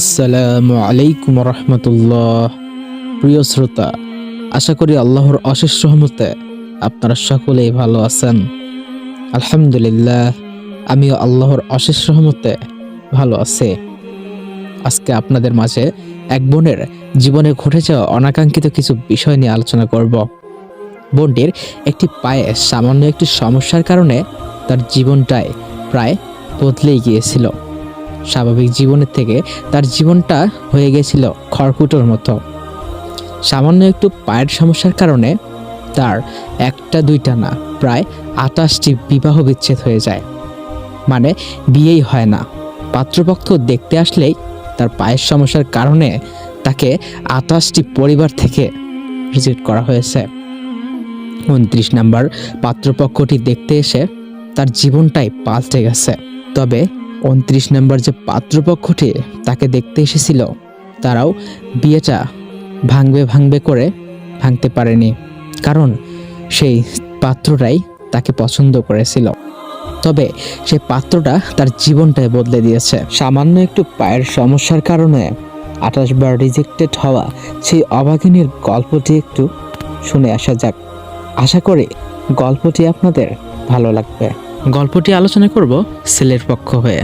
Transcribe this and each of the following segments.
আসসালামু আলাইকুম রহমতুল্লাহ। প্রিয় শ্রোতা, আশা করি আল্লাহর অশেষ রহমতে আপনারা সকলেই ভালো আছেন। আলহামদুলিল্লাহ, আমিও আল্লাহর অশেষ রহমতে ভালো আছি। আজকে আপনাদের মাঝে এক বোনের জীবনে ঘটে যাওয়া অনাকাঙ্ক্ষিত কিছু বিষয় নিয়ে আলোচনা করব। বোনটির একটি পায়ে সামান্য একটি সমস্যার কারণে তার জীবনটাই প্রায় বদলেই গিয়েছিল। স্বাভাবিক জীবনের থেকে তার জীবনটা হয়ে গেছিল খড়কুটোর মতো। সামান্য একটু পায়ের সমস্যার কারণে তার একটা দুইটা না, প্রায় আটাশটি বিবাহ বিচ্ছেদ হয়ে যায়। মানে বিয়েই হয় না। পাত্রপক্ষ দেখতে আসলেই তার পায়ের সমস্যার কারণে তাকে আটাশটি পরিবার থেকে রিজেক্ট করা হয়েছে। উনত্রিশ নাম্বার, পাত্রপক্ষটি দেখতে এসে তার জীবনটাই পাল্টে গেছে। তবে উনত্রিশ নম্বর যে পাত্রপক্ষটি তাকে দেখতে এসেছিল, তারাও বিয়েটা ভাঙবে ভাঙবে করে ভাঙতে পারেনি, কারণ সেই পাত্রটাই তাকে পছন্দ করেছিল। তবে সেই পাত্রটা তার জীবনটাই বদলে দিয়েছে। সামান্য একটু পায়ের সমস্যার কারণে আঠাশ বার রিজেক্টেড হওয়া সেই অভাগিনীর গল্পটি একটু শুনে আসা যাক। আশা করি গল্পটি আপনাদের ভালো লাগবে। গল্পটি আলোচনা করব ছেলের পক্ষ হয়ে।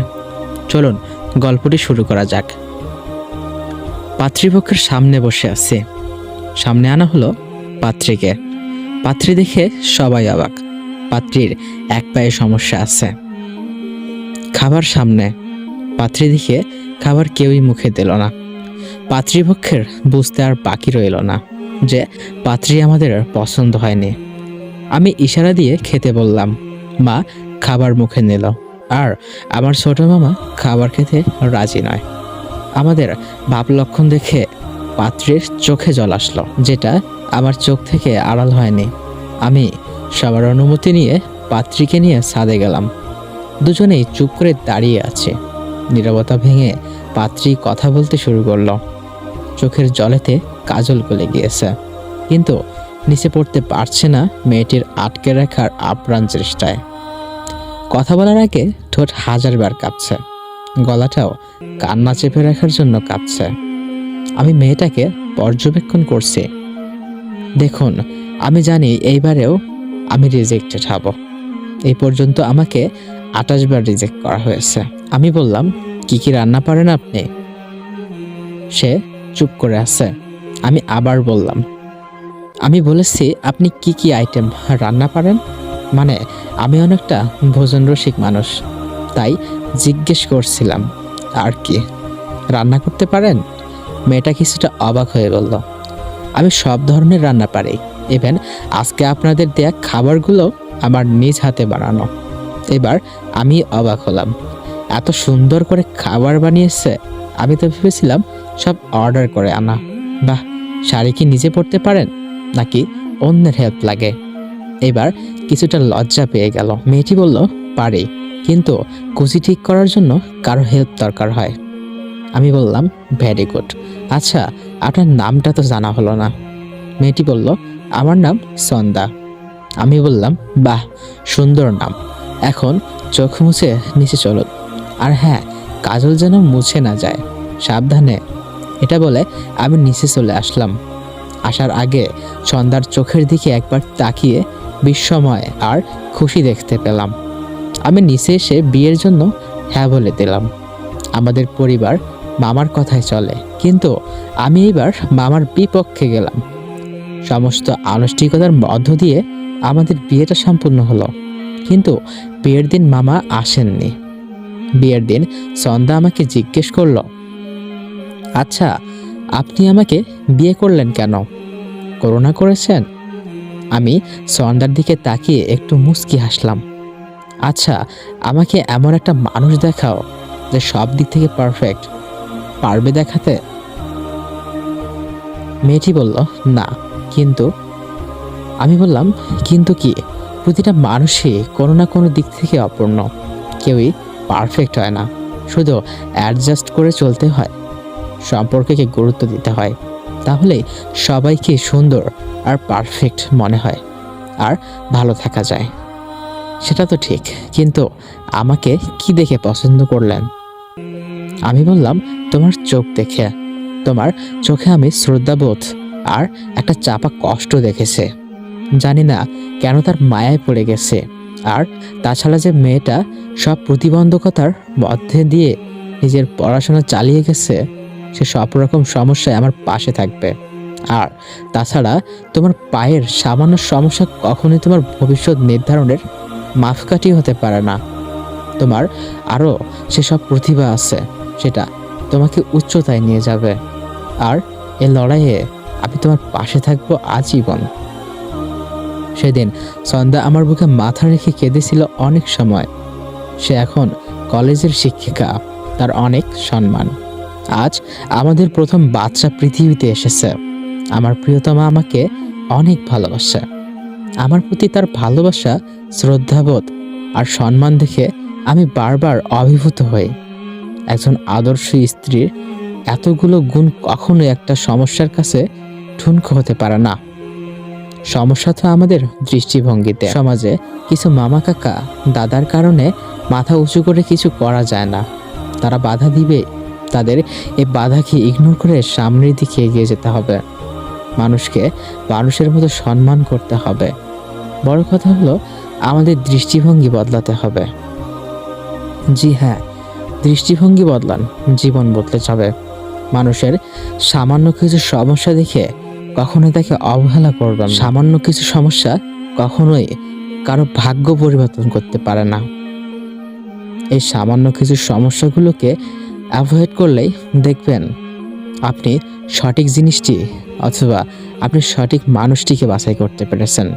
চলুন, গল্পটি শুরু করা যাক। পাত্রীপক্ষের সামনে বসে আছে। সামনে আনা হলো পাত্রীকে। পাত্রী দেখে সবাই অবাক। পাত্রীর এক পায়ে সমস্যা আছে। খাবার সামনে। পাত্রী দেখে খাবার কেউই মুখে দিল না। পাত্রীপক্ষের বুঝতে আর বাকি রইল না যে পাত্রী আমাদের পছন্দ হয়নি। আমি ইশারা দিয়ে খেতে বললাম, মা খাবার মুখে নিল। আর আমার ছোট মামা খাবার খেতে রাজি নয়। আমাদের বাপ লক্ষণ দেখে পাত্রের চোখে জল আসলো, যেটা আমার চোখ থেকে আড়াল হয়নি। আমি সবার অনুমতি নিয়ে পাত্রীকে নিয়ে ছাদে গেলাম। দুজনেই চুপ করে দাঁড়িয়ে আছে। নীরবতা ভেঙে পাত্রী কথা বলতে শুরু করল। চোখের জলেতে কাজল গলে গিয়েছে। কিন্তু নিচে পড়তে পারছে না মেয়েটির আটকে রাখার আপ্রাণ চেষ্টায়। কথা বলার আগে ঠোঁট হাজারবার কাঁপছে। গলাটাও কান্না চেপে রাখার জন্য কাঁপছে। আমি মেয়েটাকে পর্যবেক্ষণ করছি। দেখুন, আমি জানি এইবারেও আমি রিজেক্টেড হব। এই পর্যন্ত আমাকে আঠাশ বার রিজেক্ট করা হয়েছে। আমি বললাম, কি কি রান্না পারেন আপনি? সে চুপ করে আছে। আমি আবার বললাম, আমি বলেছি, আপনি কি কি আইটেম রান্না পারেন? মানে আমি অনেকটা ভোজন রসিক মানুষ, তাই জিজ্ঞেস করছিলাম, আর কি, রান্না করতে পারেন? মেয়েটা কিছুটা অবাক হয়ে বলল, আমি সব ধরনের রান্না পারি, ইভেন আজকে আপনাদের দেয়া খাবারগুলো আমার নিজ হাতে বানানো। এবার আমি অবাক হলাম, এত সুন্দর করে খাবার বানিয়েছে, আমি তো ভেবেছিলাম সব অর্ডার করে আনা। বাহ, শাড়ি কি নিজে পরতে পারেন, নাকি অন্যের হেল্প লাগে? এবার কিছুটা লজ্জা পেয়ে গেল। মেয়েটি বলল, পারি। কিন্তু কুচি ঠিক করার জন্য কারও হেল্প দরকার হয়। আমি বললাম ভেরি গুড আচ্ছা আপনার নামটা তো জানা হলো না। মেয়েটি বলল, আমার নাম সন্দা আমি বললাম, বাহ, সুন্দর নাম। এখন চোখ মুছে নিচে চলো আর হ্যাঁ কাজল যেন মুছে না যায়। সাবধানে। এটা বলে আমি নিচে চলে আসলাম। আসার আগে সন্ধ্যার চোখের দিকে একবার তাকিয়ে বিস্ময় আর খুশি দেখতে পেলাম। আমি নিচে এসে বিয়ের জন্য হ্যাঁ বলে দিলাম। আমাদের পরিবার মামার কথায় চলে, কিন্তু আমি এবার মামার বিপক্ষে গেলাম। সমস্ত আনুষ্ঠানিকতার মধ্য দিয়ে আমাদের বিয়েটা সম্পূর্ণ হলো, কিন্তু বিয়ের দিন মামা আসেননি। বিয়ের দিন সন্ধ্যা আমাকে জিজ্ঞেস করল আচ্ছা আপনি আমাকে বিয়ে করলেন কেন? করোনা করেছেন? আমি সন্ধ্যার দিকে তাকিয়ে একটু মুচকি হাসলাম। আচ্ছা আমাকে এমন একটা মানুষ দেখাও যে সব দিক থেকে পারফেক্ট পারবে দেখাতে? মেয়েটি বলল, না, কিন্তু। আমি বললাম, কিন্তু কি? প্রতিটা মানুষই কোনো না কোনো দিক থেকে অপূর্ণ। কেউই পারফেক্ট হয় না। শুধু অ্যাডজাস্ট করে চলতে হয়। সম্পর্ককে গুরুত্ব দিতে হয়। তাহলে সবাইকে সুন্দর আর পারফেক্ট মনে হয়। আর ভালো থাকা যায়। সেটা তো ঠিক, কিন্তু আমাকে কি দেখে পছন্দ করলেন? আমি বললাম, তোমার চোখ দেখে। তোমার চোখে আমি শ্রদ্ধাবোধ আর একটা চাপা কষ্ট দেখেছে। জানি না কেন তার মায়ায় পড়ে গেছে। আর তাছাড়া যে মেয়েটা সব প্রতিবন্ধকতার মধ্যে দিয়ে নিজের পড়াশোনা চালিয়ে গেছে সে সব রকম সমস্যায় আমার পাশে থাকবে। আর তাছাড়া তোমার পায়ের সামান্য সমস্যা কখনোই তোমার ভবিষ্যৎ নির্ধারণের মাপকাঠি হতে পারে না। তোমার আরও সেসব প্রতিভা আছে, সেটা তোমাকে উচ্চতায় নিয়ে যাবে। আর এ লড়াইয়ে আমি তোমার পাশে থাকব আজীবন। সেদিন সন্ধ্যা আমার বুকে মাথা রেখে কেঁদেছিল অনেক সময়। সে এখন কলেজের শিক্ষিকা, তার অনেক সম্মান। আজ আমাদের প্রথম বাচ্চা পৃথিবীতে এসেছে। আমার প্রিয়তমা আমাকে অনেক ভালোবাসে। আমার প্রতি তার ভালোবাসা, শ্রদ্ধাবোধ আর সম্মান দেখে আমি বারবার অভিভূত হই। একজন আদর্শ স্ত্রীর এতগুলো গুণ কখনো একটা সমস্যার কাছে ঠুনকো হতে পারে না। সমস্যা তো আমাদের দৃষ্টিভঙ্গিতে। সমাজে কিছু মামা কাকা, দাদার কারণে মাথা উঁচু করে কিছু করা যায় না। তারা বাধা দিবে তাদের এই বাধাকে ইগনোর করে সামনের দিকে এগিয়ে যেতে হবে। মানুষকে মানুষের মতো সম্মান করতে হবে। বড় কথা হলো, আমাদের দৃষ্টিভঙ্গি বদলাতে হবে। জি হ্যাঁ দৃষ্টিভঙ্গি বদলান, জীবন বদলে যাবে। মানুষের সামান্য কিছু সমস্যা দেখে কখনোই তাকে অবহেলা করবেন সামান্য কিছু সমস্যা কখনোই কারও ভাগ্য পরিবর্তন করতে পারে না। এই সামান্য কিছু সমস্যাগুলোকে অ্যাভয়েড করলেই দেখবেন আপনি সঠিক জিনিসটি অথবা আপনি সঠিক মানুষটিকে বাছাই করতে পেরেছেন।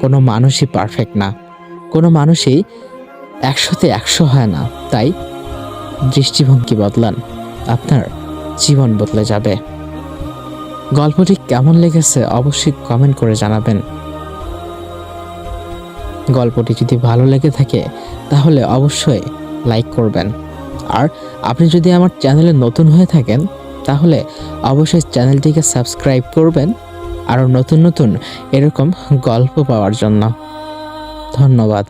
কোনো মানুষই পারফেক্ট না। কোনো মানুষই একশোতে একশো হয় না। তাই দৃষ্টিভঙ্গি বদলান। আপনার জীবন বদলে যাবে। গল্পটি কেমন লেগেছে অবশ্যই কমেন্ট করে জানাবেন। গল্পটি যদি ভালো লেগে থাকে তাহলে অবশ্যই লাইক করবেন। আর আপনি যদি আমার চ্যানেলে নতুন হয়ে থাকেন, তাহলে অবশ্যই চ্যানেলটিকে সাবস্ক্রাইব করবেন আরও নতুন নতুন এরকম গল্প পাওয়ার জন্য। ধন্যবাদ।